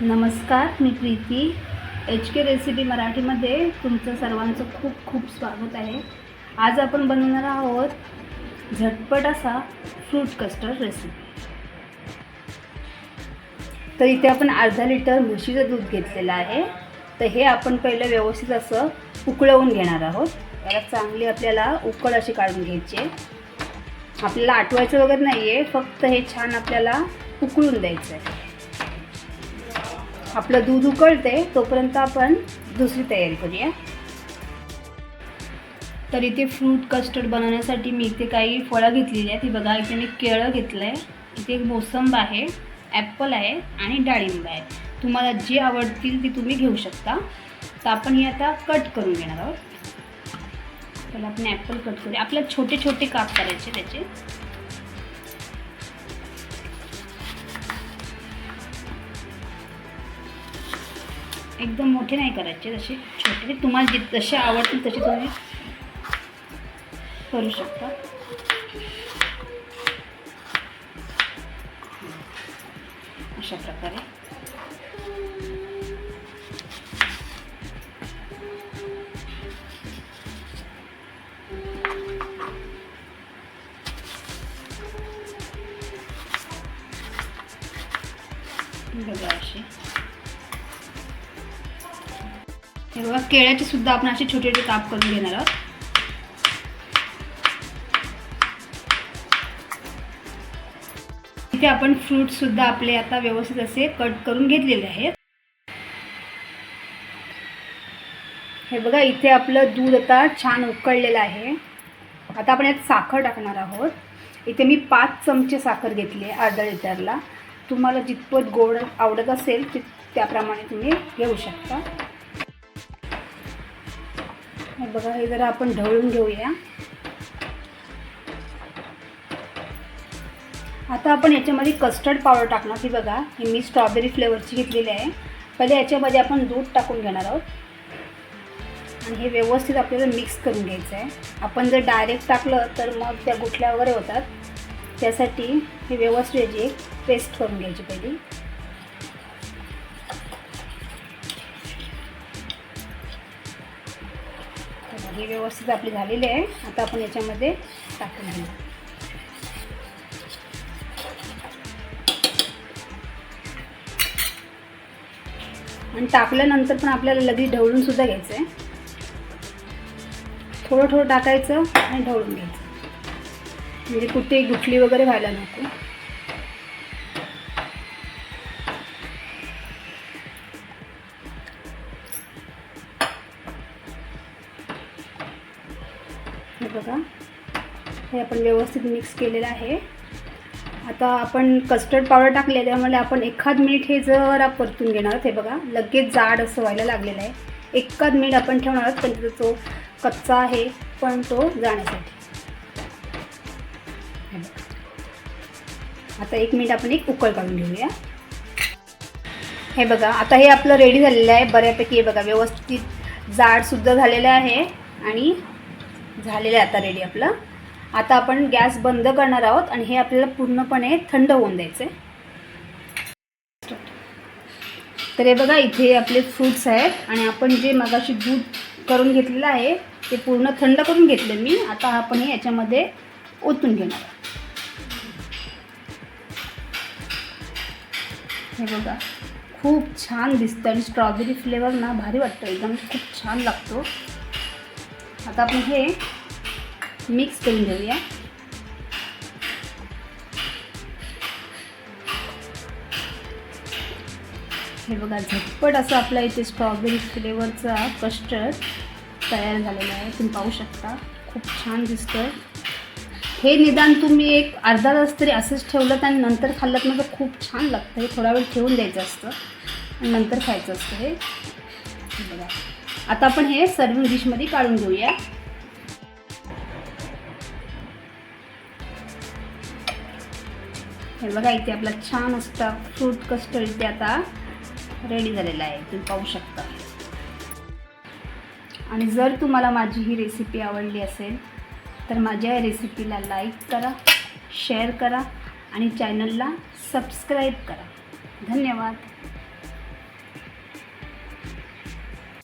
नमस्कार मी Preeti. H K recipe मराठीमध्ये तुमचं सर्वांचं खूप खूप स्वागत आहे. आज आपण बनवणार आहोत झटपट असा फ्रूट कस्टर्ड रेसिपी तर इथे आपण अर्धा लिटर म्हशीचं दूध घेतलेलं आहे. तर हे आपण पहिलं व्यवस्थित असं उकळवून घेणार आहोत. त्याला चांगली आपल्याला उकळ अशी काढून घ्यायची आहे. आपल्याला आठवायचं वगैरे नाही आहे फक्त हे छान आपल्याला उकळून द्यायचं आहे आपलं दूध उकळते तोपर्यंत आपण दुसरी तयारी करूया. तर इथे फ्रूट कस्टर्ड बनवण्यासाठी मी इथे काही फळं घेतलेली आहेत. ती बघा इथे मी केळं घेतलं आहे इथे एक मोसंब आहे ॲपल आहे आणि डाळिंब आहे. तुम्हाला जे आवडतील ती तुम्ही घेऊ शकता. तर आपण हे आता कट करून घेणार आहोत. त्याला आपण ॲपल कट करूया. आपल्याला छोटे छोटे काप करायचे त्याचे. एकदम मोठे नाही करायचे जसे छोटे. तुम्हाला जे जसे आवडतील तसे तुम्ही करू शकता. अशा प्रकारे. बघा अशी. हे बघा केळ्याचे सुद्धा आपण असे छोटे छोटे काप करून घेणार आहोत. इथे आपण फ्रूट सुद्धा आपले आता व्यवस्थित असे कट करून घेतलेले आहेत. हे बघा इथे आपलं दूध आता छान उकळलेलं आहे. आता आपण यात साखर टाकणार आहोत. इथे मी पाच चमचे साखर घेतली आहे अर्धा लिटरला. तुम्हाला जितपत गोड आवडत असेल ति त्याप्रमाणे तुम्ही घेऊ शकता. हे बघा हे जरा आपण ढवळून घेऊया. आता आपण याच्यामध्ये कस्टर्ड पावडर टाकणार ती बघा ही मी स्ट्रॉबेरी फ्लेवरची घेतलेली आहे. पहिले याच्यामध्ये आपण दूध टाकून घेणार आहोत. आणि हे व्यवस्थित आपल्याला मिक्स करून घ्यायचं आहे आपण जर डायरेक्ट टाकलं तर मग त्या गुठल्या वगैरे होतात. त्यासाठी हे व्यवस्थित याची एक पेस्ट करून घ्यायची पहिली. हे व्यवस्थित आपली झालेली आहे. आता आपण याच्यामध्ये टाकून घेऊ. आणि टाकल्यानंतर पण आपल्याला लगेच ढवळून सुद्धा घ्यायचं आहे थोडं थोडं टाकायचं आणि ढवळून घ्यायचं. म्हणजे कुठे गुठली वगैरे व्हायला नको. बघा. हे आपण व्यवस्थित मिक्स केलेलं आहे. आता आपण कस्टर्ड पावडर टाकले त्यामुळे आपण एखाद मिनिट हे जरा परतून घेणार. आहोत हे बघा लगेच जाड असं व्हायला लागलेलं आहे. एखाद मिनिट आपण ठेवणार आहोत पण तिथं तो कच्चा आहे पण तो जाण्यासाठी. आता एक मिनिट आपण एक उकळ काढून घेऊया. हे बघा आता हे आपलं रेडी झालेलं आहे. बऱ्यापैकी हे बघा व्यवस्थित जाडसुद्धा झालेलं आहे. आणि झालेलं आहे आता रेडी आपलं. आता आपण गॅस बंद करणार आहोत आणि हे आपल्याला पूर्णपणे थंड होऊन द्यायचं आहे. तर हे बघा इथे आपले फ्रूट्स आहेत आणि आपण जे मगाशी दूध करून घेतलेलं आहे ते पूर्ण थंड करून घेतलं मी. आता आपण हे याच्यामध्ये ओतून घेणार हे बघा खूप छान दिसतं आणि स्ट्रॉबेरी फ्लेवर ना भारी वाटतं. एकदम खूप छान लागतो. आता आपण हे मिक्स करून घेऊया. हे बघा झटपट असं आपल्या इथे स्ट्रॉबेरी फ्लेवरचा कस्टर्ड तयार झालेला आहे. तुम्ही पाहू शकता. खूप छान दिसतं हे निदान तुम्ही एक अर्धा तास तरी असंच ठेवलं आणि नंतर खाल्लं ना तर खूप छान लागतं हे थोडा वेळ ठेवून द्यायचं असतं आणि नंतर खायचं असतं हे बघा. आता आपण हे सर्विंग डिशमध्ये काढून घेऊया. हे बघा इथे आपला छान असता फ्रूट कस्टर्ड इथे आता रेडी झालेला आहे. तुम्ही पाहू शकता. आणि जर तुम्हाला माझी ही रेसिपी आवडली असेल तर माझ्या या रेसिपीला लाईक करा शेअर करा आणि चॅनलला सबस्क्राईब करा. धन्यवाद.